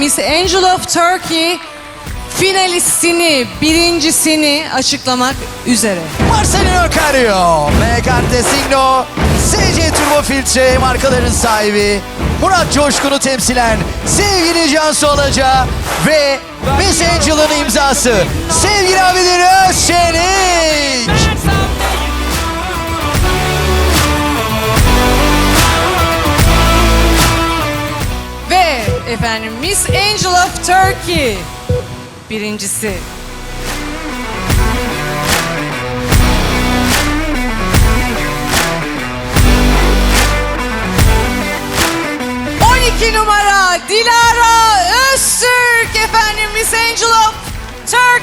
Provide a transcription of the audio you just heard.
Miss Angel of Turkey finalistini, birincisini açıklamak üzere. Marcelino Cario, Megarte Signo, SC Turbo Filtre markaların sahibi Murat Coşkun'u temsilen sevgili Cansu Alaca ve Miss Angel'ın imzası sevgili abileri Özçelik. Efendim Miss Angel of Turkey birincisi. numara Dilara Öztürk efendim Miss Angel of Turkey.